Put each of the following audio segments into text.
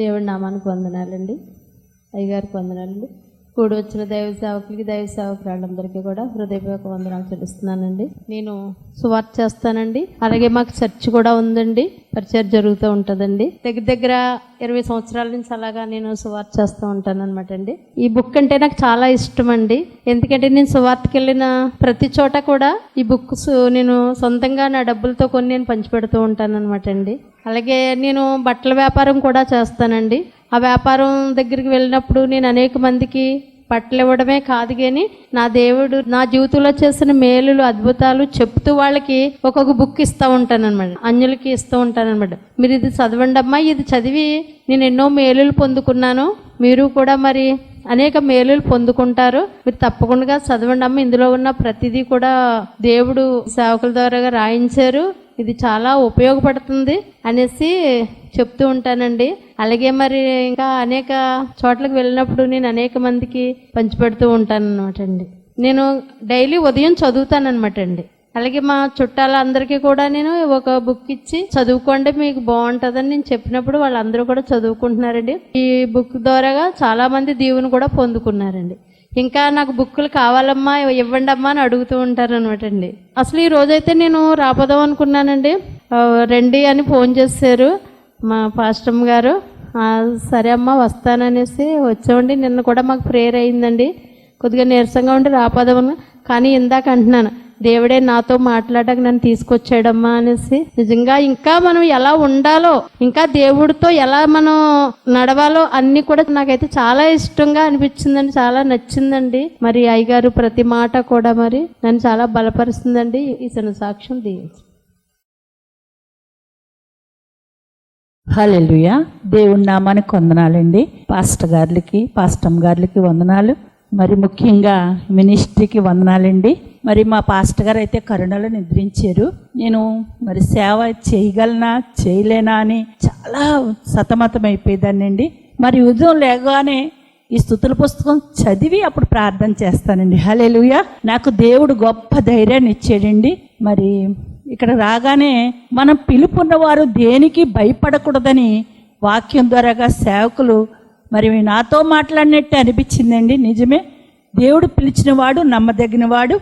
దేవుడి నామానికి వందనాలండి. అయ్యగారికి వందనాలండి. కూడి వచ్చిన దైవ సేవకులకి దైవ సేవకురాళ్ళందరికీ కూడా హృదయపూర్వక వందనాలు చెల్లిస్తున్నానండి. నేను సువార్త చేస్తానండి. అలాగే మాకు చర్చ్ కూడా ఉందండి. పరిచయం జరుగుతూ ఉంటుందండి. దగ్గర దగ్గర ఇరవై సంవత్సరాల నుంచి అలాగా నేను సువార్త చేస్తూ ఉంటాను అనమాట అండి. ఈ బుక్ అంటే నాకు చాలా ఇష్టం అండి ఎందుకంటే నేను సువార్తకి వెళ్ళిన ప్రతి చోట కూడా ఈ బుక్స్ నేను సొంతంగా నా డబ్బులతో కొన్ని నేను పంచిపెడుతూ ఉంటాను అనమాట అండి. అలాగే నేను బట్టల వ్యాపారం కూడా చేస్తానండి. ఆ వ్యాపారం దగ్గరికి వెళ్ళినప్పుడు నేను అనేక మందికి బట్టలు ఇవ్వడమే కాదు కానీ నా దేవుడు నా జీవితంలో చేసిన మేలులు అద్భుతాలు చెప్తూ వాళ్ళకి ఒక్కొక్క బుక్ ఇస్తూ ఉంటానన్నమాట. అన్యులకి ఇస్తూ ఉంటానన్నమాట. మీరు ఇది చదవండి అమ్మా ఇది చదివి నేను ఎన్నో మేలులు పొందుకున్నాను. మీరు కూడా మరి అనేక మేలులు పొందుకుంటారు. మీరు తప్పకుండా చదవండి అమ్మ. ఇందులో ఉన్న ప్రతిదీ కూడా దేవుడు సేవకుల ద్వారా రాయించారు. ఇది చాలా ఉపయోగపడుతుంది అనేసి చెప్తూ ఉంటానండి. అలాగే మరి ఇంకా అనేక చోట్లకు వెళ్ళినప్పుడు నేను అనేక మందికి పంచిపెడుతూ ఉంటాను అనమాట అండి నేను డైలీ ఉదయం చదువుతానమాట అండి అలాగే మా చుట్టాలందరికీ కూడా నేను ఒక బుక్ ఇచ్చి చదువుకోండి మీకు బాగుంటుందని నేను చెప్పినప్పుడు వాళ్ళందరూ కూడా చదువుకుంటున్నారండి. ఈ బుక్ ద్వారాగా చాలా మంది దీవుని కూడా పొందుకున్నారండి. ఇంకా నాకు బుక్కులు కావాలమ్మా ఇవ్వండి అమ్మా అని అడుగుతూ ఉంటారు అనమాట అండి అసలు ఈ రోజైతే నేను రాపోదాం అనుకున్నానండి. రండి అని ఫోన్ చేశారు. మా పాస్టమ్ గారు సరే అమ్మా వస్తాననేసి వచ్చామండి నిన్న కూడా మాకు ప్రేయర్ అయిందండి. కొద్దిగా నీరసంగా ఉండి రాపదమని కానీ ఇందాక అంటున్నాను దేవుడే నాతో మాట్లాడక నన్ను తీసుకొచ్చాడమ్మా అనేసి. నిజంగా ఇంకా మనం ఎలా ఉండాలో ఇంకా దేవుడితో ఎలా మనం నడవాలో అన్ని కూడా నాకైతే చాలా ఇష్టంగా అనిపించిందండి చాలా నచ్చిందండి. మరి అయ్యగారు ప్రతి మాట కూడా మరి నన్ను చాలా బలపరుస్తుందండి. ఈ చిన్న సాక్ష్యం దీవించు. హల్లెలూయా. దేవుడి నామానికి వందనాలండి. పాస్టర్ గారికి పాస్టమ్ గారికి వందనాలు. మరి ముఖ్యంగా మినిస్ట్రీకి వందనాలండి. మరి మా పాస్టర్ గారు అయితే కరుణలో నిద్రించారు. నేను మరి సేవ చేయగలనా చేయలేనా అని చాలా సతమతం అండి మరి ఉదయం లేగానే ఈ స్థుతుల పుస్తకం చదివి అప్పుడు ప్రార్థన చేస్తానండి. హల్లెలూయా. నాకు దేవుడు గొప్ప ధైర్యాన్ని ఇచ్చాడండి. మరి ఇక్కడ రాగానే మనం పిలుపున్నవారు దేనికి భయపడకూడదని వాక్యం ద్వారాగా సేవకులు మరి నాతో మాట్లాడినట్టు అనిపించిందండి. నిజమే. దేవుడు పిలిచినవాడు నమ్మదగినవాడు.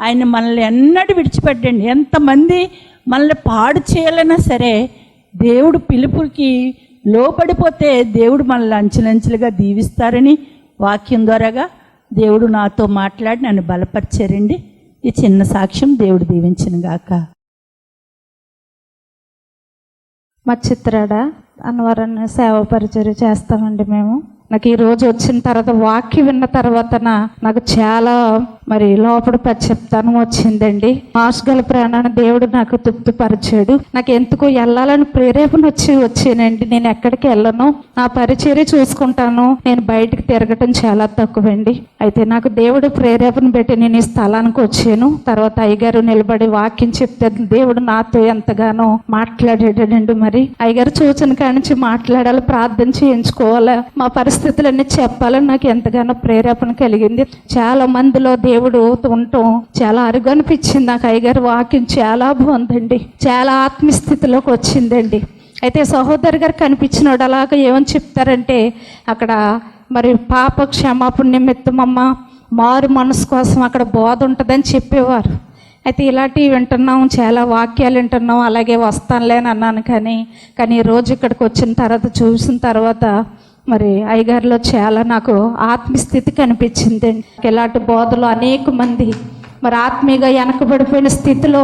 ఆయన మనల్ని ఎన్నడూ విడిచిపెట్టండి ఎంతమంది మనల్ని పాడు చేయాలన్నా సరే దేవుడు పిలుపుకి లోపడిపోతే దేవుడు మనల్ని అంచెలంచెలుగా దీవిస్తారని వాక్యం ద్వారాగా దేవుడు నాతో మాట్లాడి నన్ను బలపరిచారండి. ఈ చిన్న సాక్ష్యం దేవుడు దీవించిన గాక. మా చిత్రడ అన్నవరాన్ని సేవ పరిచయం చేస్తామండి మేము. నాకు ఈ రోజు వచ్చిన తర్వాత వాక్యం విన్న తర్వాత నాకు చాలా మరి లోపల పశ్చాత్తానం వచ్చిందండి. ఆశగల ప్రాణాన్ని దేవుడు నాకు తృప్తిపరిచాడు. నాకు ఎందుకో వెళ్ళాలని ప్రేరేపణ వచ్చి వచ్చానండి. నేను ఎక్కడికి వెళ్ళను. నా పరిచర్య చూసుకుంటాను. నేను బయటికి తిరగటం చాలా తక్కువండి. అయితే నాకు దేవుడు ప్రేరేపణ పెట్టి నేను ఈ స్థలానికి వచ్చాను. తర్వాత అయ్యగారు నిలబడి వాక్యం చెప్తే దేవుడు నాతో ఎంతగానో మాట్లాడాడండి మరి. అయ్యగారు సూచన కానించి మాట్లాడాలి ప్రార్థన చేయించుకోవాలి. మా పరిస్థితులన్నీ చెప్పాలని నాకు ఎంతగానో ప్రేరేపణ కలిగింది. చాలా మందిలో దేవుడు దేవుడు ఉండటం చాలా అరుగు అనిపించింది నాకు. అయ్యగారు వాక్యం చాలా బాగుందండి. చాలా ఆత్మస్థితిలోకి వచ్చిందండి. అయితే సహోదరు గారు కనిపించినోడు అలాగా ఏమని చెప్తారంటే అక్కడ మరి పాప క్షమాపణ నిమిత్తం అమ్మ మారు మనసు కోసం అక్కడ బోధ ఉంటుందని చెప్పేవారు. అయితే ఇలాంటివి వింటున్నాం చాలా వాక్యాలు వింటున్నాం అలాగే వస్తానులేని అన్నాను కానీ కానీ రోజు ఇక్కడికి వచ్చిన తర్వాత చూసిన తర్వాత మరి అయ్యగారిలో చాలా నాకు ఆత్మస్థితి కనిపించింది. ఇలాంటి బోధలు అనేక మంది మరి ఆత్మీయంగా వెనకబడిపోయిన స్థితిలో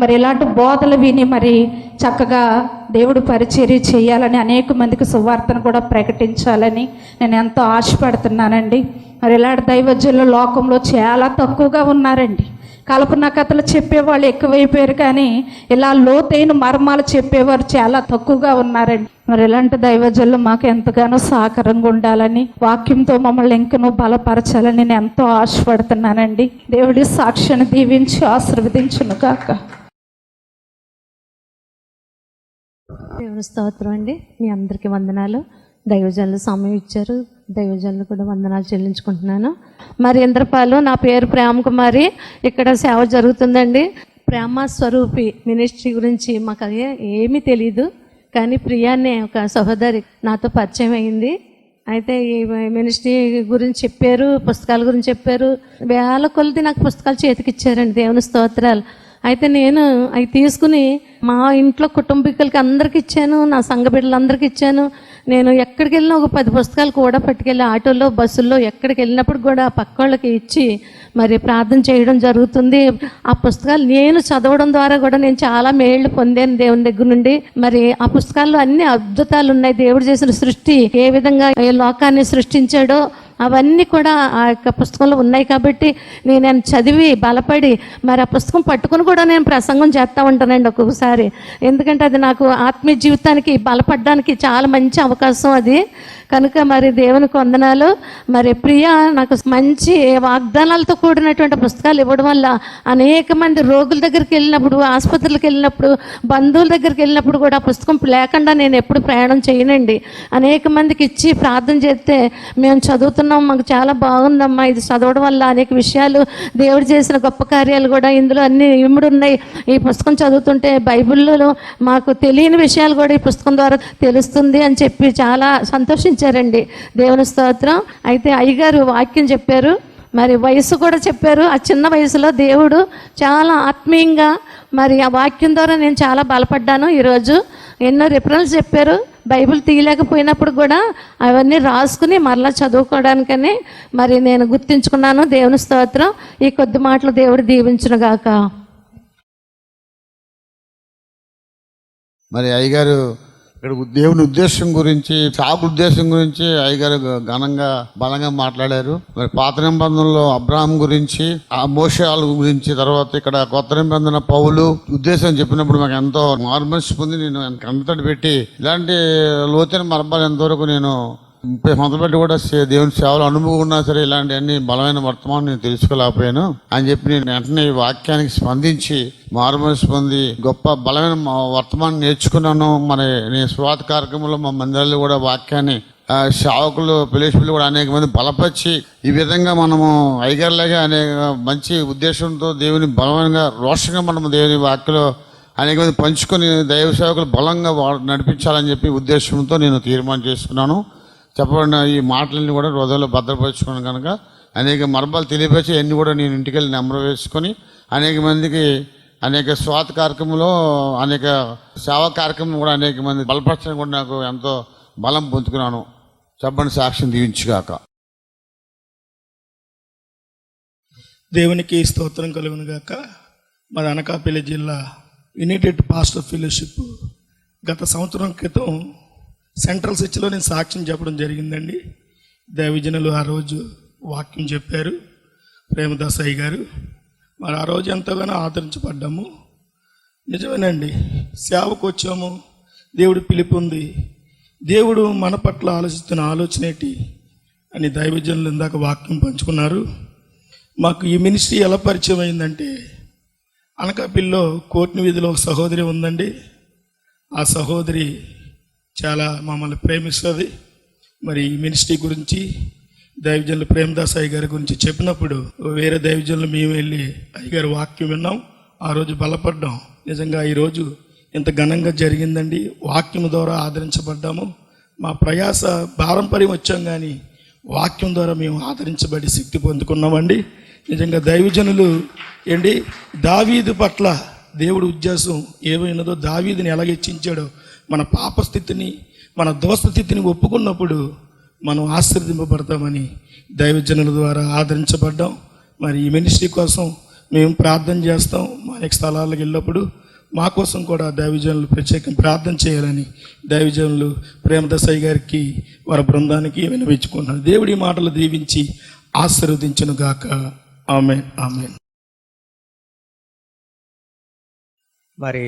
మరి ఇలాంటి బోధలు విని మరి చక్కగా దేవుడు పరిచర్య చేయాలని అనేక మందికి సువార్తను కూడా ప్రకటించాలని నేను ఎంతో ఆశపడుతున్నానండి. మరి ఇలాంటి దైవజ్యులు లోకంలో చాలా తక్కువగా ఉన్నారండి. కల్పన కథలు చెప్పేవాళ్ళు ఎక్కువైపోయారు కానీ ఇలా లోతైన మర్మాలు చెప్పేవారు చాలా తక్కువగా ఉన్నారండి. మరి ఇలాంటి దైవజనులు మాకు ఎంతగానో సహకారంగా ఉండాలని వాక్యంతో మమ్మల్ని ఇంకనూ బలపరచాలని నేను ఎంతో ఆశపడుతున్నానండి. దేవుడి సాక్ష్యాన్ని దీవించి ఆశీర్వదించును కాక దేవుని స్తోత్రం అండి. మీ అందరికీ వందనాలు. దైవజనులు సమయం ఇచ్చారు. దైవజనులు కూడా వందనాలు చెల్లించుకుంటున్నాను. మరి ఇంద్రపాలు నా పేరు ప్రేమ కుమారి. ఇక్కడ సేవ జరుగుతుందండి. ప్రేమ స్వరూపి మినిస్ట్రీ గురించి మాకు అదే ఏమీ తెలియదు కానీ ప్రియా అనే ఒక సహోదరి. నాతో పరిచయం అయింది. అయితే ఈ మినిస్ట్రీ గురించి చెప్పారు పుస్తకాల గురించి చెప్పారు. వేల కొలది నాకు పుస్తకాలు చేతికి ఇచ్చారండి. దేవుని స్తోత్రాలు. అయితే నేను అవి తీసుకుని మా ఇంట్లో కుటుంబీకులకి అందరికి ఇచ్చాను నా సంఘ బిడ్డలందరికీ ఇచ్చాను. నేను ఎక్కడికి వెళ్ళినా ఒక పది పుస్తకాలు కూడా పట్టుకెళ్ళి ఆటోలో బస్సుల్లో ఎక్కడికి వెళ్ళినప్పుడు కూడా పక్క వాళ్ళకి ఇచ్చి మరి ప్రార్థన చేయడం జరుగుతుంది. ఆ పుస్తకాలు నేను చదవడం ద్వారా కూడా నేను చాలా మేళ్ళు పొందాను దేవుని దగ్గర నుండి. మరి ఆ పుస్తకాల్లో అన్ని అద్భుతాలు ఉన్నాయి. దేవుడు చేసిన సృష్టి ఏ విధంగా ఏ లోకాన్ని సృష్టించాడో అవన్నీ కూడా ఆ యొక్క పుస్తకంలో ఉన్నాయి కాబట్టి నేను చదివి బలపడి మరి ఆ పుస్తకం పట్టుకుని కూడా నేను ప్రసంగం చేస్తూ ఉంటానండి ఒక్కొక్కసారి. ఎందుకంటే అది నాకు ఆత్మీయ జీవితానికి బలపడడానికి చాలా మంచి అవకాశం అది. కనుక మరి దేవుని వందనాలు మరి ప్రియ నాకు మంచి వాగ్దానాలతో కూడినటువంటి పుస్తకాలు ఇవ్వడం వల్ల అనేక మంది రోగుల దగ్గరికి వెళ్ళినప్పుడు ఆసుపత్రులకు వెళ్ళినప్పుడు బంధువుల దగ్గరికి వెళ్ళినప్పుడు కూడా పుస్తకం లేకుండా నేను ఎప్పుడు ప్రయాణం చేయనండి. అనేక మందికి ఇచ్చి ప్రార్థన చేస్తే మేము చదువుతున్నాం మాకు చాలా బాగుందమ్మా ఇది చదవడం వల్ల అనేక విషయాలు దేవుడు చేసిన గొప్ప కార్యాలు కూడా ఇందులో అన్ని ఇముడు ఉన్నాయి. ఈ పుస్తకం చదువుతుంటే బైబిల్లో మాకు తెలియని విషయాలు కూడా ఈ పుస్తకం ద్వారా తెలుస్తుంది అని చెప్పి చాలా సంతోషించారండి దేవుని స్తోత్రం. అయితే అయ్యగారు వాక్యం చెప్పారు. మరి వయసు కూడా చెప్పారు. ఆ చిన్న వయసులో దేవుడు చాలా ఆత్మీయంగా మరి ఆ వాక్యం ద్వారా నేను చాలా బలపడ్డాను ఈరోజు. ఎన్నో రిఫరెన్స్ చెప్పారు. బైబిల్ తీయలేకపోయినప్పుడు కూడా అవన్నీ రాసుకుని మరలా చదువుకోవడానికని మరి నేను గుర్తించుకున్నాను. దేవుని స్తోత్రం. ఈ కొద్ది మాటలు దేవుడు దీవించునుగాక మరి అయ్యగారు ఇక్కడ దేవుని ఉద్దేశం గురించి సాగు ఉద్దేశం గురించి అయ్యగారు ఘనంగా బలంగా మాట్లాడారు. మరి పాత నిబంధనలో అబ్రాహం గురించి ఆ మోషాల గురించి తర్వాత ఇక్కడ కొత్త నిబంధన పౌలు ఉద్దేశం చెప్పినప్పుడు మాకు ఎంతో మార్మల్స్ పొంది నేను కంతటి పెట్టి ఇలాంటి లోతైన మర్మాలు ఎంతవరకు నేను ముప్పై మొదలుపెట్టి కూడా దేవుని సేవలు అనుభవం ఉన్నా సరే ఇలాంటివన్నీ బలమైన వర్తమానం నేను తెలుసుకోలేకపోయాను. అని చెప్పి నేను వెంటనే ఈ వాక్యానికి స్పందించి మారుమనసు పొంది గొప్ప బలమైన వర్తమానం నేర్చుకున్నాను. మరి నేను స్వాత కార్యక్రమంలో మా మందిరాల్లో కూడా వాక్యాన్ని సేవకులు పిలిచిపిల్లు కూడా అనేక మంది బలపరిచి ఈ విధంగా మనము ఐగర్లాగా అనేక మంచి ఉద్దేశంతో దేవుని బలమైన రోషంగా మనము దేవుని వాక్యలో అనేక మంది పంచుకొని దైవ సేవకులు బలంగా వా- నడిపించాలని చెప్పి ఉద్దేశంతో నేను తీర్మానం చేసుకున్నాను. చెప్పబడిన ఈ మాటలన్నీ కూడా హృదయంలో భద్రపరుచుకున్నాను కనుక అనేక మర్మాలు తెలియపరిచి అన్నీ కూడా నేను ఇంటికి వెళ్ళి నెంబర్ వేసుకొని అనేక మందికి అనేక స్వాత కార్యక్రమంలో అనేక సేవా కార్యక్రమం కూడా అనేక మంది బలపరచడం కూడా నాకు ఎంతో బలం పొందుకున్నాను. చెప్పండి సాక్ష్యం దీవించుగాక. దేవునికి స్తోత్రం కలుగును గాక మాది అనకాపల్లి జిల్లా యునైటెడ్ పాస్టర్ ఫెలోషిప్ గత సంవత్సరం క్రితం సెంట్రల్ చర్చిలో నేను సాక్ష్యం చెప్పడం జరిగిందండి. దైవజనులు ఆ రోజు వాక్యం చెప్పారు. ప్రేమదాసాయి గారు మరి ఆ రోజు ఎంతగానో ఆదరించబడ్డాము. నిజమేనండి సేవకు వచ్చాము దేవుడు పిలుపు ఉంది. దేవుడు మన పట్ల ఆలోచిస్తున్న ఆలోచన ఏంటి అని దైవజనులు ఇందాక వాక్యం పంచుకున్నారు. మాకు ఈ మినిస్ట్రీ ఎలా పరిచయం అయిందంటే అనకాపిల్లో కోర్టుని వీధిలో ఒక సహోదరి ఉందండి. ఆ సహోదరి చాలా మమ్మల్ని ప్రేమిస్తుంది. మరి ఈ మినిస్ట్రీ గురించి దైవజనులు ప్రేమదాస్ అయ్యగారి గురించి చెప్పినప్పుడు వేరే దైవజనులు మేము వెళ్ళి అయ్యగారి వాక్యం విన్నాం. ఆ రోజు బలపడ్డాం. నిజంగా ఈరోజు ఇంత ఘనంగా జరిగిందండి. వాక్యం ద్వారా ఆదరించబడ్డాము. మా ప్రయాస పారంపర్యం వచ్చాం కానీ వాక్యం ద్వారా మేము ఆదరించబడి శక్తి పొందుకున్నామండి. నిజంగా దైవజనులు ఏంటి దావీదు పట్ల దేవుడు ఉద్దేశం ఏమైనదో దావీదుని ఎలాగ హెచ్చించాడో మన పాప స్థితిని మన దోస్త స్థితిని ఒప్పుకున్నప్పుడు మనం ఆశీర్దింపబడతామని దైవజనుల ద్వారా ఆదరించబడ్డాం. మరి ఈ మినిస్ట్రీ కోసం మేము ప్రార్థన చేస్తాం. మా యొక్క స్థలాలకు వెళ్ళినప్పుడు మా కోసం కూడా దైవజనులు ప్రత్యేకం ప్రార్థన చేయాలని దైవజనులు ప్రేమదసాయి గారికి వారి బృందానికి వినవించుకున్నారు. దేవుడి మాటలు దీవించి ఆశీర్వదించును గాక ఆమె ఆమె మరి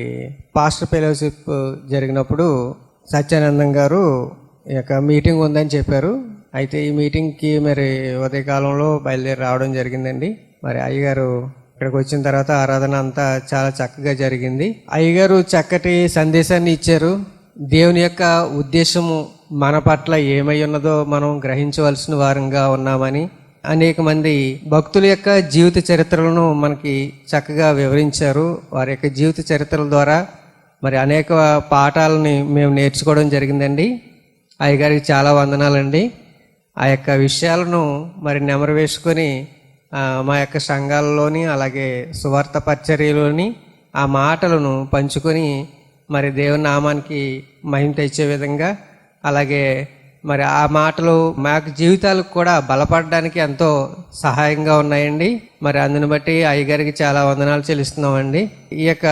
పాస్టర్ ఫెలోషిప్ జరిగినప్పుడు సత్యానందం గారు ఈ యొక్క మీటింగ్ ఉందని చెప్పారు. అయితే ఈ మీటింగ్కి మరి ఉదయకాలంలో బయలుదేరి రావడం జరిగిందండి. మరి అయ్యగారు ఇక్కడికి వచ్చిన తర్వాత ఆరాధన అంతా చాలా చక్కగా జరిగింది. అయ్యగారు చక్కటి సందేశాన్ని ఇచ్చారు. దేవుని యొక్క ఉద్దేశము మన పట్ల ఏమై ఉన్నదో మనం గ్రహించవలసిన వారంగా ఉన్నామని అనేక మంది భక్తుల యొక్క జీవిత చరిత్రలను మనకి చక్కగా వివరించారు. వారి యొక్క జీవిత చరిత్రల ద్వారా మరి అనేక పాఠాలని మేము నేర్చుకోవడం జరిగిందండి. అయ్యగారికి చాలా వందనాలండి. ఆ యొక్క విషయాలను మరి నెమరు వేసుకొని మా యొక్క సంఘాలలోని అలాగే సువార్త పరిచర్యలోని ఆ మాటలను పంచుకొని మరి దేవుని నామానికి మహిమ తెచ్చే విధంగా అలాగే మరి ఆ మాటలు మాకు జీవితాలకు కూడా బలపడడానికి ఎంతో సహాయంగా ఉన్నాయండి. మరి అందుని బట్టి అయ్యగారికి చాలా వందనాలు చెల్లిస్తున్నామండి. ఈ యొక్క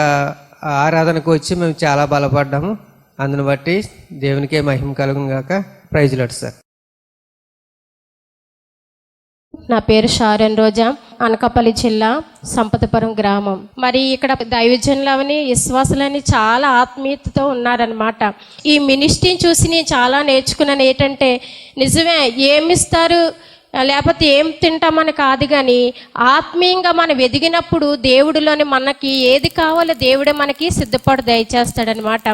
ఆరాధనకు వచ్చి మేము చాలా బలపడ్డాము. అందుని బట్టి దేవునికే మహిమ కలుగుగాక ప్రైజ్లాడు సార్. నా పేరు షారన్ రోజా అనకాపల్లి జిల్లా సంపతపురం గ్రామం. మరి ఇక్కడ దైవజనులని విశ్వాసులని చాలా ఆత్మీయతతో ఉన్నారనమాట ఈ మినిస్ట్రీని చూసి నేను చాలా నేర్చుకున్నాను. ఏంటంటే నిజమే ఏమిస్తారు లేకపోతే ఏం తింటామని కాదు కానీ ఆత్మీయంగా మనం ఎదిగినప్పుడు దేవుడిలోని మనకి ఏది కావాలో దేవుడే మనకి సిద్ధపడి దయచేస్తాడనమాట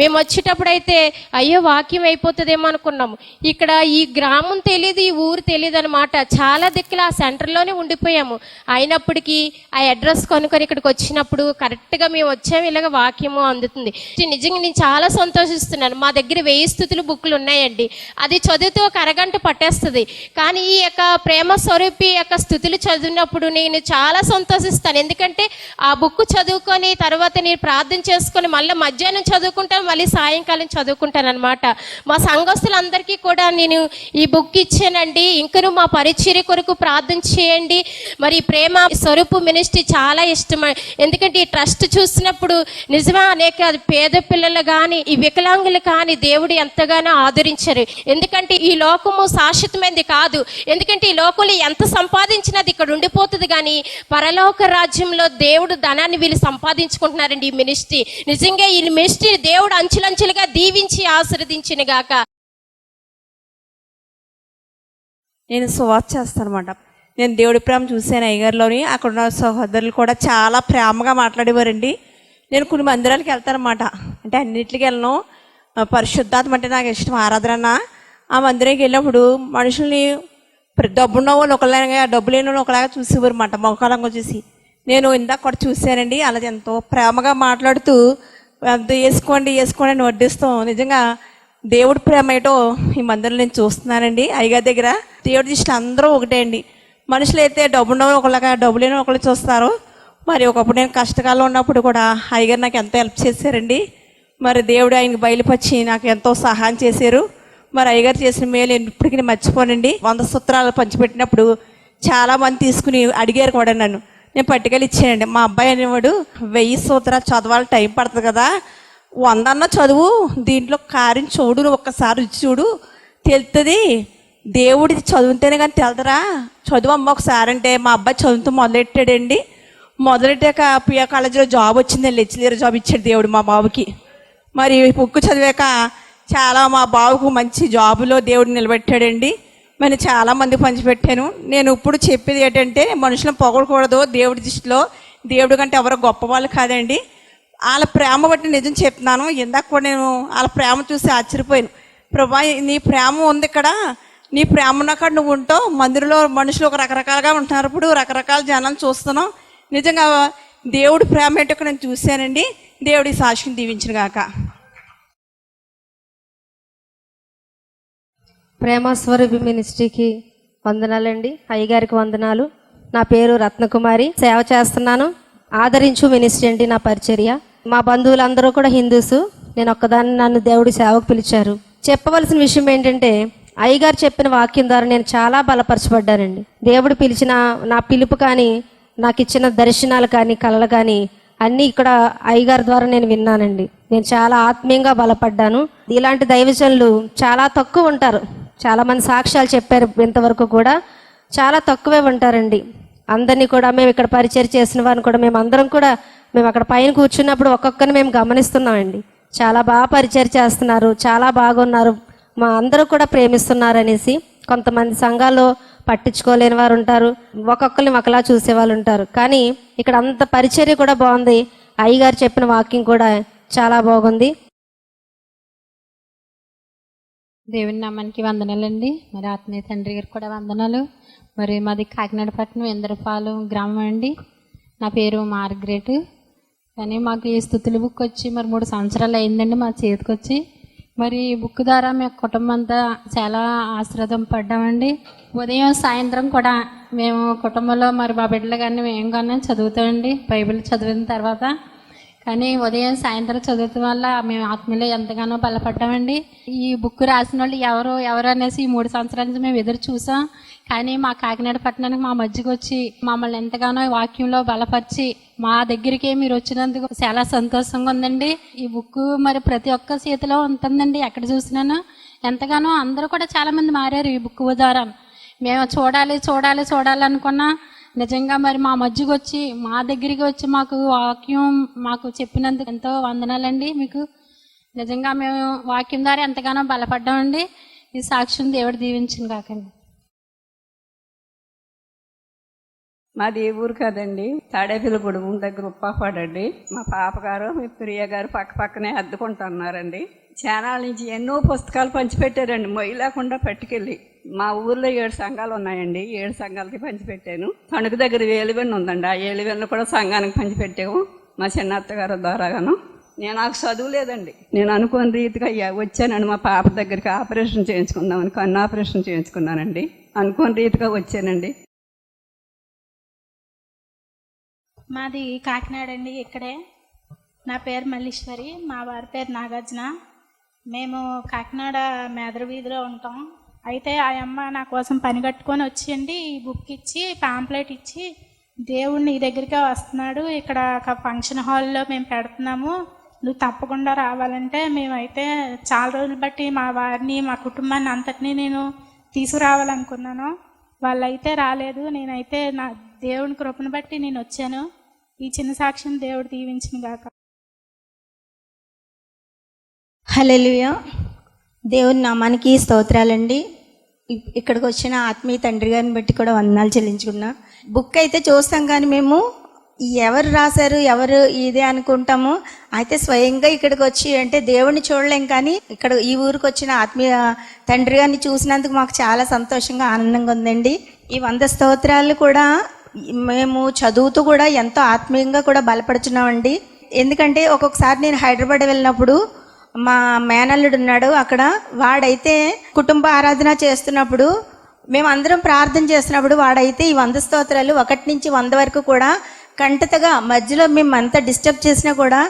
మేము వచ్చేటప్పుడు అయితే అయ్యో వాక్యం అయిపోతుందేమో అనుకున్నాము. ఇక్కడ ఈ గ్రామం తెలియదు ఈ ఊరు తెలియదు అనమాట చాలా దిక్కులు ఆ సెంటర్లోనే ఉండిపోయాము. అయినప్పటికీ ఆ అడ్రస్ కొనుక్కొని ఇక్కడికి వచ్చినప్పుడు కరెక్ట్గా మేము వచ్చాము ఇలాగ వాక్యము అందుతుంది. నిజంగా నేను చాలా సంతోషిస్తున్నాను. మా దగ్గర వెయ్యి స్థుతులు బుక్లు ఉన్నాయండి. అది చదివితే ఒక అరగంట పట్టేస్తుంది. కానీ ఈ యొక్క ప్రేమ స్వరూపి యొక్క స్థుతులు చదివినప్పుడు నేను చాలా సంతోషిస్తాను. ఎందుకంటే ఆ బుక్ చదువుకొని తర్వాత నేను ప్రార్థన చేసుకొని మళ్ళీ మధ్యాహ్నం చదువుకుంటాను మళ్ళీ సాయంకాలం చదువుకుంటాను అనమాట మా సంఘస్తులందరికీ కూడా నేను ఈ బుక్ ఇచ్చానండి. ఇంకను మా పరిచర్య కొరకు ప్రార్థన చేయండి. మరి ప్రేమ స్వరూపు మినిస్ట్రీ చాలా ఇష్టం. ఎందుకంటే ఈ ట్రస్ట్ చూసినప్పుడు నిజమా అనేక పేద పిల్లలు కానీ ఈ వికలాంగులు కానీ దేవుడు ఎంతగానో ఆదరించారు. ఎందుకంటే ఈ లోకము శాశ్వతమైనది కాదు. ఎందుకంటే ఈ లోకంలో ఎంత సంపాదించినది ఇక్కడ ఉండిపోతుంది కానీ పరలోక రాజ్యంలో దేవుడు ధనాన్ని వీళ్ళు సంపాదించుకుంటున్నారండి ఈ మినిస్ట్రీ. నిజంగా ఈ మినిస్ట్రీ దేవుడు అంచులంచులుగా దీవించి ఆశీర్వదించిన గాక నేను సువార్త చేస్తాను అనమాట నేను దేవుడి ప్రేమ చూశాను అయ్యగారిలోని. అక్కడ ఉన్న సహోదరులు కూడా చాలా ప్రేమగా మాట్లాడేవారండి. నేను కొన్ని మందిరాలకు వెళ్తానమాట. అంటే అన్నింటికి వెళ్ళను. పరిశుద్ధాత్మ అంటే నాకు ఇష్టం. ఆరాధన ఆ మందిరానికి వెళ్ళినప్పుడు మనుషుల్ని డబ్బున్న వాళ్ళు ఒకలాగా డబ్బు లేని వాళ్ళు ఒకలాగా చూసేవారు అనమాట మొక్కలంగా చూసి నేను ఇందాక కూడా చూశానండి. అలా ఎంతో ప్రేమగా మాట్లాడుతూ అంత వేసుకోండి వేసుకోండి అని వడ్డిస్తాం నిజంగా దేవుడి ప్రేమ ఏటో ఈ మందిరం నేను చూస్తున్నానండి అయ్యగారి దగ్గర దేవుడి దృష్టిలో అందరూ ఒకటే అండి. మనుషులు అయితే డబ్బున్న ఒకలాగా డబ్బు లేని ఒకళ్ళు చూస్తారు. మరి ఒకప్పుడు నేను కష్టకాలం ఉన్నప్పుడు కూడా అయ్యగారు నాకు ఎంతో హెల్ప్ చేశారండి. మరి దేవుడు ఆయనకి బయలుపరిచి నాకు ఎంతో సహాయం చేశారు. మరి అయ్యగారు చేసిన మేలు నేను ఇప్పటికీ నేను మర్చిపోనండి. వంద సూత్రాలు పంచిపెట్టినప్పుడు చాలా మంది తీసుకుని అడిగారు కూడా నన్ను. నేను పట్టుకెళ్ళి ఇచ్చానండి. మా అబ్బాయి అనేవాడు వెయ్యి సూత్రాలు చదవాలి టైం పడుతుంది కదా. వందన్న చదువు దీంట్లో కారిని చూడు నువ్వు ఒక్కసారి రుచి చూడు. తెలుస్తుంది దేవుడి చదువుతేనే కానీ తెలుదరా. చదువు అమ్మ ఒకసారి అంటే మా అబ్బాయి చదువుతూ మొదలెట్టాడండి. మొదలెట్టాక పియా కాలేజీలో జాబ్ వచ్చింది లెక్చరర్ జాబ్ ఇచ్చాడు దేవుడు మా బాబుకి. మరి బుక్ చదివాక చాలా మా బాబుకు మంచి జాబులో దేవుడు నిలబెట్టాడండి. మరి చాలా మంది పంచిపెట్టాను. నేను ఇప్పుడు చెప్పేది ఏంటంటే మనుషులను పొగడకూడదు దేవుడి దృష్టిలో. దేవుడి కంటే ఎవరో గొప్పవాళ్ళు కాదండి. వాళ్ళ ప్రేమ బట్టి నిజం చెప్తున్నాను. ఇందాక కూడా నేను వాళ్ళ ప్రేమ చూసి ఆశ్చర్యపోయాను. ప్రభా నీ ప్రేమ ఉంది ఇక్కడ. నీ ప్రేమ ఉన్నక్కడ నువ్వు ఉంటావు. మందిరంలో మనుషులు ఒక రకరకాలుగా ఉంటున్నారు. ఇప్పుడు రకరకాల జనాలు చూస్తున్నాం. నిజంగా దేవుడి ప్రేమ ఏంటో నేను చూశానండి. దేవుడి సాక్షిని దీవించిన గాక. ప్రేమస్వరూపి మినిస్ట్రీకి వందనాలండి. అయ్యగారికి వందనాలు. నా పేరు రత్నకుమారి. సేవ చేస్తున్నాను. ఆదరించు మినిస్ట్రీ అండి నా పరిచర్య. మా బంధువులందరూ కూడా హిందూస్. నేను ఒక్కదాన్ని నన్ను దేవుడి సేవకు పిలిచారు. చెప్పవలసిన విషయం ఏంటంటే అయ్యగారు చెప్పిన వాక్యం ద్వారా నేను చాలా బలపరచబడ్డానండి. దేవుడు పిలిచిన నా పిలుపు కానీ నాకు ఇచ్చిన దర్శనాలు కానీ కళలు కానీ అన్నీ ఇక్కడ అయ్యగారి ద్వారా నేను విన్నానండి. నేను చాలా ఆత్మీయంగా బలపడ్డాను. ఇలాంటి దైవజనులు చాలా తక్కువ ఉంటారు. చాలామంది సాక్ష్యాలు చెప్పారు ఇంతవరకు కూడా. చాలా తక్కువే ఉంటారండి. అందరినీ కూడా మేము ఇక్కడ పరిచయం చేసిన వారిని కూడా మేము అందరం కూడా మేము అక్కడ పైన కూర్చున్నప్పుడు ఒక్కొక్కరిని మేము గమనిస్తున్నామండి. చాలా బాగా పరిచయం చేస్తున్నారు చాలా బాగున్నారు మా అందరూ కూడా ప్రేమిస్తున్నారు అనేసి కొంతమంది సంఘాల్లో పట్టించుకోలేని వారు ఉంటారు ఒక్కొక్కరిని ఒకలా చూసే వాళ్ళు ఉంటారు. కానీ ఇక్కడ అంత పరిచర్య కూడా బాగుంది. అయ్యగారు చెప్పిన వాక్యం కూడా చాలా బాగుంది. దేవుని నామానికి వందనాలండి. మరి ఆత్మీయ తండ్రి గారికి కూడా వందనాలు. మరి మాది కాకినాడ పట్టణం ఇంద్రపాలెం గ్రామం అండి. నా పేరు మార్గ్రెట్. కానీ మాకు ఈ స్థుతుల బుక్ వచ్చి మరి మూడు సంవత్సరాలు అయిందండి మా చేతికి వచ్చి మరి ఈ బుక్ ద్వారా మేము కుటుంబం అంతా చాలా ఆశ్రదం పడ్డామండి. ఉదయం సాయంత్రం కూడా మేము కుటుంబంలో మరి మా బిడ్డలు కానీ మేము కానీ చదువుతామండి. బైబిల్ చదివిన తర్వాత కానీ ఉదయం సాయంత్రం చదవటం వల్ల మేము ఆత్మీయులు ఎంతగానో బలపడ్డామండి. ఈ బుక్ రాసిన వాళ్ళు ఎవరు ఎవరు అనేసి ఈ మూడు సంవత్సరాల నుంచి మేము ఎదురు చూసాం. కానీ మా కాకినాడ పట్టణానికి మా మధ్యకి వచ్చి మమ్మల్ని ఎంతగానో వాక్యంలో బలపరిచి మా దగ్గరికి మీరు వచ్చినందుకు చాలా సంతోషంగా ఉందండి. ఈ బుక్ మరి ప్రతి ఒక్క చేతిలో ఉంటుందండి ఎక్కడ చూసినాను. ఎంతగానో అందరూ కూడా చాలామంది మారారు ఈ బుక్ ద్వారా. మేము చూడాలి చూడాలి చూడాలి అనుకున్నా నిజంగా మరి మా మధ్యకి వచ్చి మా దగ్గరికి వచ్చి మాకు వాక్యం మాకు చెప్పినందుకు ఎంతో వందనాలండి మీకు. నిజంగా మేము వాక్యం ద్వారా ఎంతగానో బలపడ్డామండి. ఈ సాక్ష్యం దేవుడు దీవించిన కాకండి మాది ఏ ఊరు కదండి. తాడేపల్లి గుడుము దగ్గర ఉప్పాపాడండి. మా పాపగారు మీ ప్రియ గారు పక్క పక్కనే అద్దుకుంటున్నారండి. చానాల నుంచి ఎన్నో పుస్తకాలు పంచిపెట్టారండి. మొయ్యి లేకుండా పట్టుకెళ్ళి. మా ఊర్లో ఏడు సంఘాలు ఉన్నాయండి. ఏడు సంఘాలకి పంచిపెట్టాను. తణుకు దగ్గర ఏలివెన్ను ఉందండి. ఆ ఏలివెన్ను కూడా సంఘానికి పంచిపెట్టాము. మా చిన్న అత్తగారు ద్వారాగాను. నేను నాకు చదువు లేదండి. నేను అనుకోని రీతిగా అయ్యా వచ్చానండి మా పాప దగ్గరికి. ఆపరేషన్ చేయించుకుందామని కన్ను ఆపరేషన్ చేయించుకున్నానండి. అనుకోని రీతిగా వచ్చానండి. మాది కాకినాడ అండి ఇక్కడే. నా పేరు మల్లీశ్వరి మా వారి పేరు నాగార్జున. మేము కాకినాడ మేదర వీధిలో ఉంటాం. అయితే ఆ అమ్మ నా కోసం పని కట్టుకొని వచ్చిండి ఈ బుక్ ఇచ్చి పాంప్లెట్ ఇచ్చి దేవుడు నీ దగ్గరికే వస్తున్నాడు ఇక్కడ ఒక ఫంక్షన్ హాల్లో మేము పెడుతున్నాము నువ్వు తప్పకుండా రావాలంటే మేమైతే చాలా రోజులు బట్టి మా వారిని మా కుటుంబాన్ని అంతటినీ నేను తీసుకురావాలనుకున్నాను. వాళ్ళైతే రాలేదు నేనైతే నా దేవుని కృపను బట్టి నేను వచ్చాను. ఈ చిన్న సాక్ష్యం దేవుడు దీవించిన గాక. హల్లెలూయా. దేవుని నామానికి స్తోత్రాలండి. ఇక్కడికి వచ్చిన ఆత్మీయ తండ్రి గారిని బట్టి కూడా వందనాలు చెల్లించుకున్నా బుక్ అయితే చూస్తాం కానీ మేము ఎవరు రాశారు ఎవరు ఇదే అనుకుంటాము. అయితే స్వయంగా ఇక్కడికి వచ్చి అంటే దేవుణ్ణి చూడలేం కానీ ఇక్కడ ఈ ఊరికి వచ్చిన ఆత్మీయ తండ్రి గారిని చూసినందుకు మాకు చాలా సంతోషంగా ఆనందంగా ఉందండి. ఈ వంద స్తోత్రాలు కూడా మేము చదువుతూ కూడా ఎంతో ఆత్మీయంగా కూడా బలపడుచున్నామండి. ఎందుకంటే ఒక్కొక్కసారి నేను హైదరాబాద్ వెళ్ళినప్పుడు మా మేనల్లుడు ఉన్నాడు అక్కడ వాడైతే కుటుంబ ఆరాధన చేస్తున్నప్పుడు మేమందరం ప్రార్థన చేస్తున్నప్పుడు వాడైతే ఈ వంద స్తోత్రాలు ఒకటి నుంచి వంద వరకు కూడా కంటతగా మధ్యలో మేము అంతా డిస్టర్బ్ చేసినా కూడా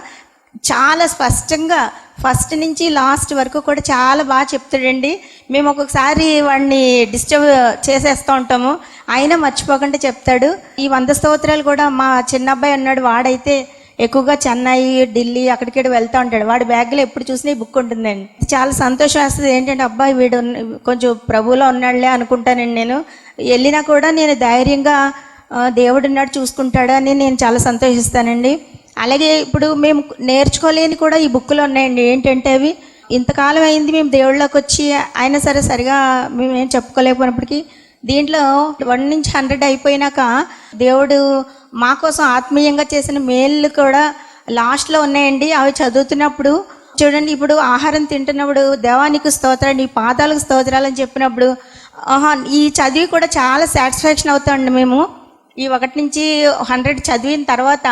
చాలా స్పష్టంగా ఫస్ట్ నుంచి లాస్ట్ వరకు కూడా చాలా బాగా చెప్తాడండి. మేము ఒక్కొక్కసారి వాడిని డిస్టర్బ్ చేసేస్తూ ఉంటాము. అయినా మర్చిపోకుండా చెప్తాడు. ఈ వంద స్తోత్రాలు కూడా మా చిన్న అబ్బాయి ఉన్నాడు వాడైతే ఎక్కువగా చెన్నై ఢిల్లీ అక్కడికి వెళ్తూ ఉంటాడు. వాడి బ్యాగ్లో ఎప్పుడు చూసినా ఈ బుక్ ఉంటుందండి. చాలా సంతోషం వేస్తుంది. ఏంటంటే అబ్బాయి వీడు కొంచెం ప్రభువులో ఉన్నాడులే అనుకుంటానండి నేను. వెళ్ళినా కూడా నేను ధైర్యంగా దేవుడు నాడు చూసుకుంటాడు అని నేను చాలా సంతోషిస్తానండి. అలాగే ఇప్పుడు మేము నేర్చుకోలేని కూడా ఈ బుక్కులు ఉన్నాయండి. ఏంటంటే అవి ఇంతకాలం అయింది మేము దేవుళ్ళకి వచ్చి అయినా సరే సరిగా మేము ఏం చెప్పుకోలేకపోయినప్పటికీ దీంట్లో వన్ నుంచి హండ్రెడ్ అయిపోయినాక దేవుడు మా కోసం ఆత్మీయంగా చేసిన మేళ్ళు కూడా లాస్ట్లో ఉన్నాయండి. అవి చదువుతున్నప్పుడు చూడండి ఇప్పుడు ఆహారం తింటున్నప్పుడు దేవానికి స్తోత్రాలు నీ పాదాలకు స్తోత్రాలు అని చెప్పినప్పుడు ఆహా ఈ చదివి కూడా చాలా సాటిస్ఫాక్షన్ అవుతామండి మేము. ఈ ఒకటి నుంచి హండ్రెడ్ చదివిన తర్వాత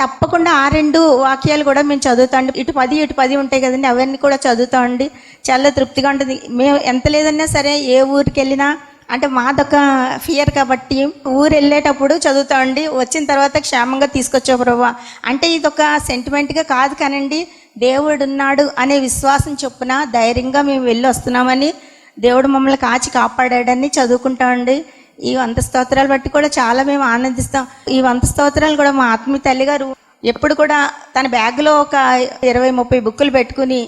తప్పకుండా ఆ రెండు వాక్యాలు కూడా మేము చదువుతాండి ఇటు పది ఇటు పది ఉంటాయి కదండి అవన్నీ కూడా చదువుతామండి చాలా తృప్తిగా ఉంటుంది. మేము ఎంత లేదన్నా సరే ఏ ఊరికి వెళ్ళినా అంటే మాదొక ఫియర్ కాబట్టి ఊరు వెళ్ళేటప్పుడు చదువుతామండి వచ్చిన తర్వాత క్షేమంగా తీసుకొచ్చావు ప్రభా. అంటే ఇదొక సెంటిమెంట్గా కాదు కానండి దేవుడు ఉన్నాడు అనే విశ్వాసం చొప్పున ధైర్యంగా మేము వెళ్ళి వస్తున్నామని దేవుడు మమ్మల్ని కాచి కాపాడాడని చదువుకుంటామండి ఈ వంత స్తోత్రాలు బట్టి కూడా చాలా మేము ఆనందిస్తాం. ఈ వంత స్తోత్రాలు కూడా మా ఆత్మీయ తల్లి గారు ఎప్పుడు కూడా తన బ్యాగ్లో ఒక ఇరవై ముప్పై బుక్కులు పెట్టుకుని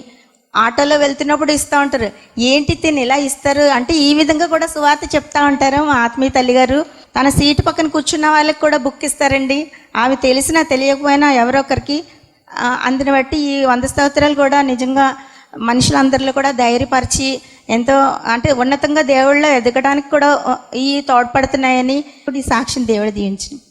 ఆటోలో వెళ్తున్నప్పుడు ఇస్తూ ఉంటారు. ఏంటి తిని ఇలా ఇస్తారు? అంటే ఈ విధంగా కూడా సువార్త చెప్తా ఉంటారు మా ఆత్మీయ తల్లి గారు. తన సీటు పక్కన కూర్చున్న వాళ్ళకి కూడా బుక్ ఇస్తారండి. ఆమె తెలిసినా తెలియకపోయినా ఎవరొకరికి అందుని బట్టి ఈ వంద స్తోత్రాలు కూడా నిజంగా మనుషులందరిలో కూడా ధైర్యపరిచి ఎంతో అంటే ఉన్నతంగా దేవుళ్ళో ఎదగడానికి కూడా ఈ తోడ్పడుతున్నాయని ఈ సాక్ష్యం దేవుడు దీవించింది.